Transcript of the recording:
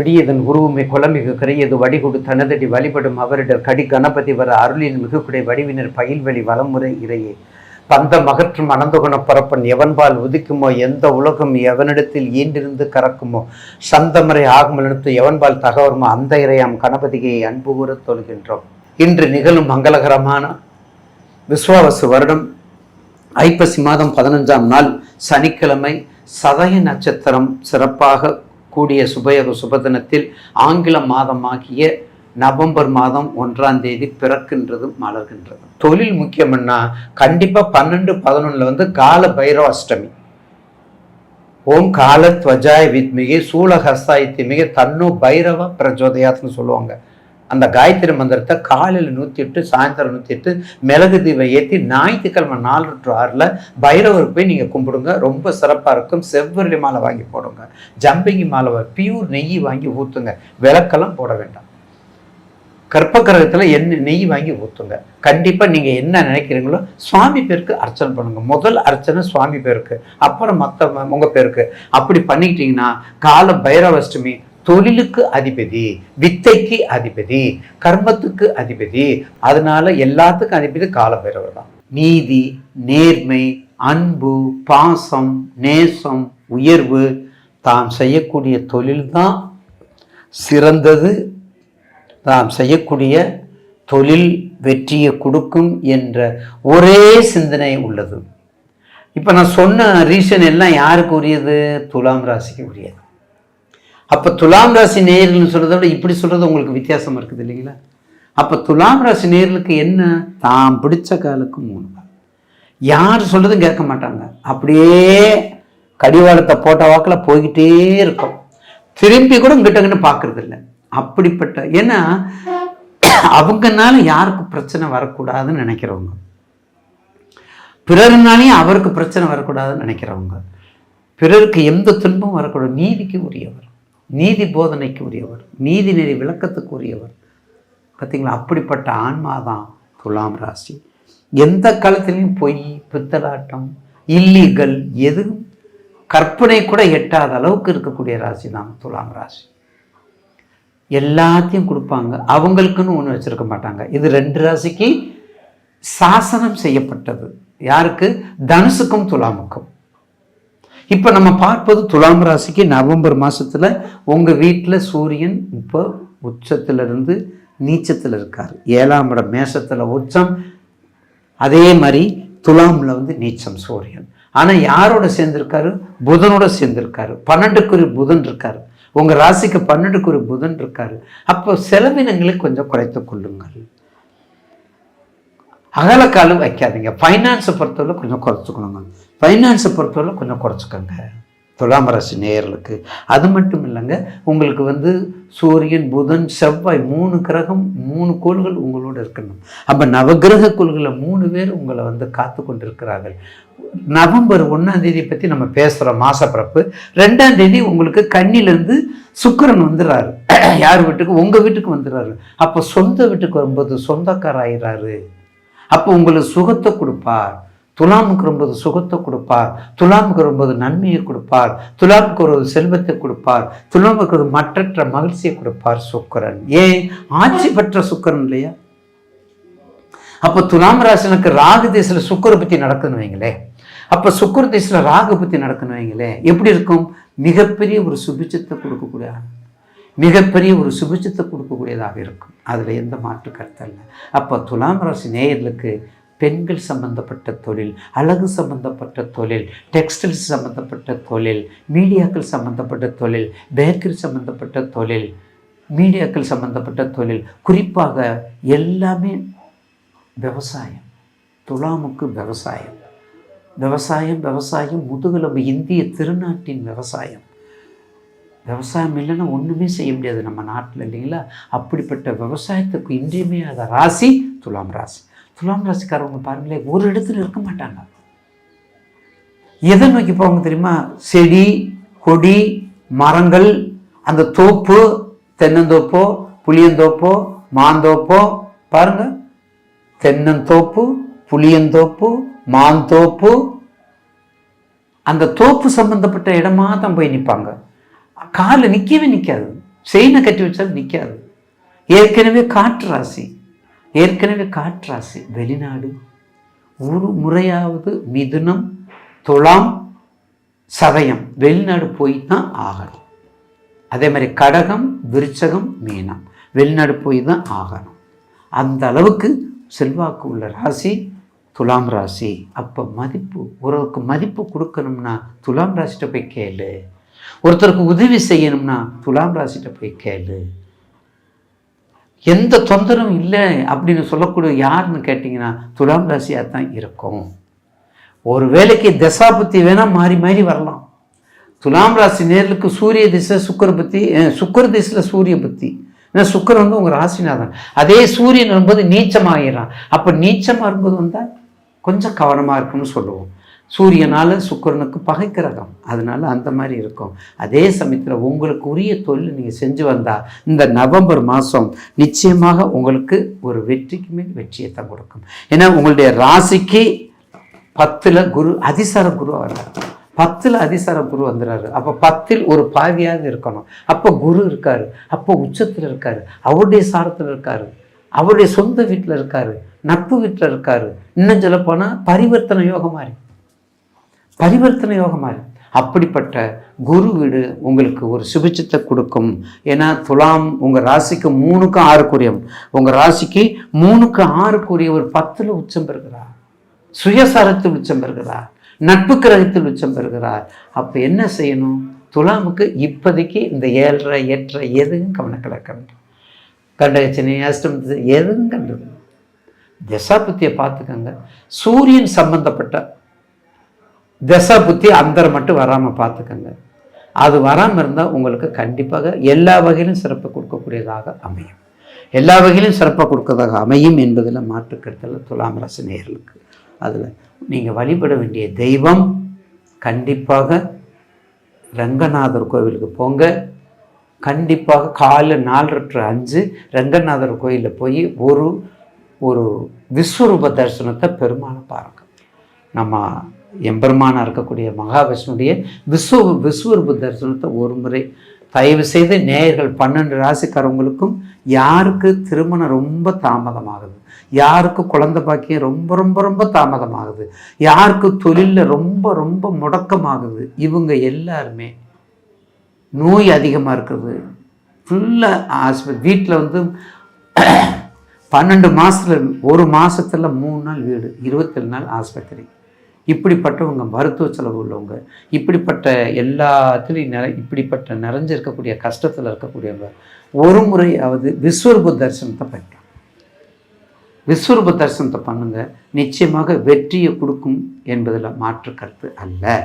பிடியதன் உருவமே குலமிகு கரையது வடிகொடு தனதடி வழிபடும் அவரிடர் கடி கணபதி வர அருளின் மிகுக்குடை வடிவினர் பயில்வெளி வலமுறை இறையே. பந்த மகற்றும் அனந்தகுண பரப்பன் எவன்பால் உதிக்குமோ? எந்த உலகம் எவனிடத்தில் ஈண்டிருந்து கறக்குமோ? சந்தமறை ஆகமலெடுத்து எவன்பால் தகவருமோ? அந்த இறையாம் கணபதியை அன்பு கூறத் தொழுகின்றோம். இன்று நிகழும் மங்களகரமான விஸ்வாவசு வருடம் ஐப்பசி மாதம் பதினஞ்சாம் நாள் சனிக்கிழமை சதய நட்சத்திரம் சிறப்பாக கூடிய சுபயோக சுபதினத்தில் ஆங்கில மாதமாகிய நவம்பர் மாதம் ஒன்றாம் தேதி பிறக்கின்றது மலர்கின்றது. தொழில் முக்கியம்னா கண்டிப்பா பன்னெண்டு பதினொன்னுல வந்து கால பைரவ அஷ்டமி ஓம் கால துவஜாய வித்மிகி சூலஹஸ்தாய் திமிகி தன்னு பைரவ பிரஜோதயாத்னு சொல்லுவாங்க. அந்த காயத்ரி மந்திரத்தை காலையில் நூற்றி எட்டு சாயந்தரம் நூற்றி எட்டு மிளகு தீபம் ஏற்றி ஞாயிற்றுக்கிழமை நாலு டு ஆறில் பைரவருக்கு போய் நீங்கள் கும்பிடுங்க. ரொம்ப சிறப்பாக இருக்கும். செவ்வரளி மாலை வாங்கி போடுங்க. ஜம்பிங்கி மாலை பியூர் நெய் வாங்கி ஊற்றுங்க விளக்கெல்லாம் போட வேண்டாம். கற்பகிரகத்தில் எண்ணெய் நெய் வாங்கி ஊற்றுங்க கண்டிப்பாக நீங்கள் என்ன நினைக்கிறீங்களோ சுவாமி பேருக்கு அர்ச்சனை பண்ணுங்க. முதல் அர்ச்சனை சுவாமி பேருக்கு. அப்புறம் மற்ற உங்கள் பேருக்கு. அப்படி பண்ணிக்கிட்டிங்கன்னா கால பைரவஷ்டமி தொழிலுக்கு அதிபதி வித்தைக்கு அதிபதி கர்மத்துக்கு அதிபதி. அதனால எல்லாத்துக்கும் அதிபதி கால தான். நீதி நேர்மை அன்பு பாசம் நேசம் உயர்வு தாம் செய்யக்கூடிய தொழில் தான் சிறந்தது. தாம் செய்யக்கூடிய தொழில் வெற்றியை கொடுக்கும் என்ற ஒரே சிந்தனை உள்ளது. இப்போ நான் சொன்ன ரீசன் எல்லாம் யாருக்கு உரியது? துலாம் ராசிக்கு உரியது. அப்போ துலாம் ராசி நேயர்கள் சொல்கிறத விட இப்படி சொல்கிறது உங்களுக்கு வித்தியாசம் இருக்குது இல்லைங்களா? அப்போ துலாம் ராசி நேர்களுக்கு என்ன? தாம் பிடிச்ச காலுக்கு மூணு கால். யார் சொல்கிறதும் கேட்க மாட்டாங்க. அப்படியே கடிவாளத்தை போட்ட வாக்கில் போய்கிட்டே இருக்கும். திரும்பி கூட கிட்டங்கன்னு பார்க்கறது இல்லை. அப்படிப்பட்ட ஏன்னா அவங்கனால யாருக்கு பிரச்சனை வரக்கூடாதுன்னு நினைக்கிறவங்க. பிறர்னாலையும் அவருக்கு பிரச்சனை வரக்கூடாதுன்னு நினைக்கிறவங்க. பிறருக்கு எந்த துன்பம் வரக்கூடாது. நீதிக்கு உரியவர். நீதி போதனைக்கு உரியவர் நீதி நெறி விளக்கத்துக்கு உரியவர் பார்த்தீங்களா அப்படிப்பட்ட ஆன்மா தான் துலாம் ராசி. எந்த காலத்திலையும் பொய் பித்தலாட்டம் இல்லீகல் எதுவும் கற்பனை கூட எட்டாத அளவுக்கு இருக்கக்கூடிய ராசி தான் துலாம் ராசி. எல்லாத்தையும் கொடுப்பாங்க. அவங்களுக்குன்னு ஒன்று வச்சிருக்க மாட்டாங்க. இது ரெண்டு ராசிக்கு சாசனம் செய்யப்பட்டது. யாருக்கு? தனுசுக்கும் துலாமுக்கும். இப்போ நம்ம பார்ப்பது துலாம் ராசிக்கு நவம்பர் மாதத்தில் உங்கள் வீட்டில் சூரியன் இப்போ உச்சத்திலிருந்து நீச்சத்தில் இருக்கார். ஏழாம் இடம் மேசத்தில் உச்சம். அதே மாதிரி துலாமில் வந்து நீச்சம் சூரியன். ஆனால் யாரோட சேர்ந்திருக்காரு? புதனோட சேர்ந்திருக்காரு. பன்னெண்டுக்குரிய புதன் இருக்கார். உங்கள் ராசிக்கு பன்னெண்டுக்குரிய புதன் இருக்கார். அப்போ செலவினங்களை கொஞ்சம் குறைத்து கொள்ளுங்கள். அகலக்காலும் வைக்காதீங்க. ஃபைனான்ஸை பொறுத்தவரை கொஞ்சம் குறைச்சிக்கணுங்க. ஃபைனான்ஸை பொறுத்தவரை கொஞ்சம் குறைச்சிக்கோங்க. துலாம் ராசி நேயர்களுக்கு. அது மட்டும் இல்லைங்க உங்களுக்கு வந்து சூரியன் புதன் செவ்வாய் மூணு கிரகம் மூணு கோள்கள் உங்களோட இருக்கணும். அப்போ நவகிரக கோள்களை மூணு பேர் உங்களை வந்து காத்து கொண்டிருக்கிறார்கள். நவம்பர் ஒன்றாம் தேதி பற்றி நம்ம பேசுகிறோம் மாசப்பிறப்பு. ரெண்டாம் தேதி உங்களுக்கு கண்ணிலேருந்து சுக்கரன் வந்துடுறாரு. யார் வீட்டுக்கு? உங்கள் வீட்டுக்கு வந்துடுறாரு. அப்போ சொந்த வீட்டுக்கு வரும்போது சொந்தக்கார ஆயிடுறாரு அப்போ உங்களுக்கு சுகத்தை கொடுப்பார். துலாமுக்கு வரும்போது சுகத்தை கொடுப்பார். துலாமுக்கு வரும்போது நன்மையை கொடுப்பார். துலாமுக்கு ஒரு செல்வத்தை கொடுப்பார். துலாமுக்கு ஒரு மற்றற்ற மகிழ்ச்சியை கொடுப்பார் சுக்கரன். ஏன்? ஆட்சி பெற்ற சுக்கரன் இல்லையா? அப்போ துலாம் ராசனுக்கு ராகு தேசில் சுக்கரை பற்றி நடக்குதுன்னு வைங்களே அப்போ சுக்கர தேசில் ராகு பற்றி நடக்குன்னு வைங்களே எப்படி இருக்கும்? மிகப்பெரிய ஒரு சுபிச்சத்தை கொடுக்கக்கூடிய மிகப்பெரிய ஒரு சுபிச்சத்தை கொடுக்கக்கூடியதாக இருக்கும். அதில் எந்த மாற்று கருத்து இல்லை அப்போ துலாம் ராசி நேயர்களுக்கு பெண்கள் சம்பந்தப்பட்ட தொழில் அழகு சம்பந்தப்பட்ட தொழில் டெக்ஸ்டைல்ஸ் சம்பந்தப்பட்ட தொழில் மீடியாக்கள் சம்பந்தப்பட்ட தொழில் பேக்கரி சம்பந்தப்பட்ட தொழில் மீடியாக்கள் சம்பந்தப்பட்ட தொழில் குறிப்பாக எல்லாமே விவசாயம். துலாமுக்கு விவசாயம். விவசாயம் விவசாயம் முதுகெலும்பு இந்திய திருநாட்டின் விவசாயம். விவசாயம் இல்லைன்னா ஒன்றுமே செய்ய முடியாது நம்ம நாட்டில் இல்லைங்களா? அப்படிப்பட்ட விவசாயத்துக்கு இன்றியமையாத ராசி துலாம் ராசி. துலாம் ராசிக்காரவங்க பாருங்களேன் ஒரு இடத்துல இருக்க மாட்டாங்க. எதை நோக்கி போவாங்க தெரியுமா? செடி கொடி மரங்கள் அந்த தோப்பு தென்னந்தோப்போ புளியந்தோப்போ மாந்தோப்போ. பாருங்க. தென்னந்தோப்பு புளியந்தோப்பு மாந்தோப்பு. அந்த தோப்பு சம்பந்தப்பட்ட இடமா தான் போய் நிற்பாங்க காலில் நிற்கவே நிற்காது செயினை கட்டி வச்சாலும் நிற்காது ஏற்கனவே காற்று ராசி. ஏற்கனவே காற்று ராசி. வெளிநாடு. ஒரு முறையாவது மிதுனம் துலாம் சதயம். வெளிநாடு போய் தான் ஆகணும். அதே மாதிரி கடகம் விருச்சகம் மீனம். வெளிநாடு போய் தான் ஆகணும். அந்த அளவுக்கு செல்வாக்கு உள்ள ராசி துலாம் ராசி. அப்போ மதிப்பு ஒருவருக்கு மதிப்பு கொடுக்கணும்னா துலாம் ராசிட்ட போய் கேளு. ஒருத்தருக்கு உதவி செய்யணும்னா துலாம் ராசிட்ட போய் கேளு. எந்த தொந்தரவும் இல்லை அப்படின்னு சொல்லக்கூடிய யாருன்னு கேட்டிங்கன்னா துலாம் ராசியாக தான் இருக்கும். ஒரு வேலைக்கு தசாபுத்தி வேணால் மாறி மாறி வரலாம். துலாம் ராசி நேர்களுக்கு சூரிய திசை சுக்கர புத்தி சுக்கர சுக்கிர திசையில் சூரிய புத்தி. ஏன்னா சுக்கரன் வந்து உங்கள் ராசிநாதன். அதே சூரியன் வரும்போது நீச்சமாகிறான் அப்போ நீச்சமாக இருக்கும்போது வந்தால் கொஞ்சம் கவனமாக இருக்குன்னு சொல்லுவோம். சூரியனால் சுக்கிரனுக்கு பகைக்கிறகம் அதனால அந்த மாதிரி இருக்கும். அதே சமயத்தில் உங்களுக்கு உரிய தொழில் நீங்கள் செஞ்சு வந்தால் இந்த நவம்பர் மாதம் நிச்சயமாக உங்களுக்கு ஒரு வெற்றிக்கு மேல் வெற்றியை தான் கொடுக்கும். ஏன்னா உங்களுடைய ராசிக்கு பத்தில் குரு அதிசார குரு வர்றார். பத்தில் அதிசார குரு வந்துடுறாரு அப்போ பத்தில் ஒரு பாவியாவது இருக்கணும். அப்போ குரு இருக்காரு. அப்போ உச்சத்தில் இருக்காரு. அவருடைய சாரத்தில் இருக்காரு. அவருடைய சொந்த வீட்டில் இருக்காரு. நட்பு வீட்டில் இருக்காரு. இன்னும் சொல்ல போனால் பரிவர்த்தனை யோகமாக மாதிரி. பரிவர்த்தனை யோகமாக இருக்கும் அப்படிப்பட்ட குரு வீடு உங்களுக்கு ஒரு சுபிச்சத்தை கொடுக்கும். ஏன்னா துலாம் உங்கள் ராசிக்கு மூணுக்கு ஆறுக்குரியவன். உங்கள் ராசிக்கு மூணுக்கு ஆறுக்குரிய ஒரு பத்தில் உச்சம் பெறுகிறார். சுயசாரத்தில் உச்சம் பெறுகிறார். நட்பு கிரகத்தில் உச்சம் பெறுகிறார். அப்போ என்ன செய்யணும்? துலாமுக்கு இப்போதைக்கு இந்த ஏழரை எட்டரை எதுவும் கவனக்கிழக்க வேண்டும் கண்டகச்சனி எதுவும் கண்டது தசாபத்தியை பார்த்துக்கங்க. சூரியன் சம்பந்தப்பட்ட திசை புத்தி அந்தர் மட்டும் வராமல் பார்த்துக்கங்க. அது வராமல் இருந்தால் உங்களுக்கு கண்டிப்பாக எல்லா வகையிலும் சிறப்பு கொடுக்கக்கூடியதாக அமையும். எல்லா வகையிலும் சிறப்பாக கொடுக்கறதாக அமையும் என்பதில் மாற்றுக்கருத்தில் துலாம் ராசி நேர்களுக்கு. அதில் நீங்கள் வழிபட வேண்டிய தெய்வம் கண்டிப்பாக ரங்கநாதர் கோவிலுக்கு போங்க. கண்டிப்பாக காலை நாலரை அஞ்சு ரங்கநாதர் கோயிலில் போய் ஒரு ஒரு விஸ்வரூப தரிசனத்தை பெருமானை பாருங்க. நம்ம எம்பெருமானாக இருக்கக்கூடிய மகாவிஷ்ணுடைய விஸ்வ விஸ்வரூப தரிசனத்தை ஒரு முறை தயவு செய்து நேயர்கள் பன்னெண்டு ராசிக்காரவங்களுக்கும் யாருக்கு திருமணம் ரொம்ப தாமதமாகுது? யாருக்கு குழந்தை பாக்கியம் ரொம்ப ரொம்ப ரொம்ப தாமதமாகுது? யாருக்கு தொழிலில் ரொம்ப ரொம்ப முடக்கமாகுது? இவங்க எல்லாருமே நோய் அதிகமாக இருக்கிறது. ஃபுல்லாக ஆஸ்பத்திரி வீட்டில் வந்து பன்னெண்டு மாதத்தில் ஒரு மாதத்தில் மூணு நாள் வீடு இருபத்தேழு நாள் ஆஸ்பத்திரி. இப்படிப்பட்டவங்க மருத்துவ செலவு உள்ளவங்க இப்படிப்பட்ட எல்லாத்துலேயும் நிற இப்படிப்பட்ட நிறைஞ்சு இருக்கக்கூடிய கஷ்டத்தில் இருக்கக்கூடியவங்க ஒரு முறையாவது விஸ்வரூப தரிசனத்தை பண்ணலாம் விஸ்வரூப தரிசனத்தை பண்ணுங்க. நிச்சயமாக வெற்றியை கொடுக்கும் என்பதில் மாற்று கருத்து அல்ல.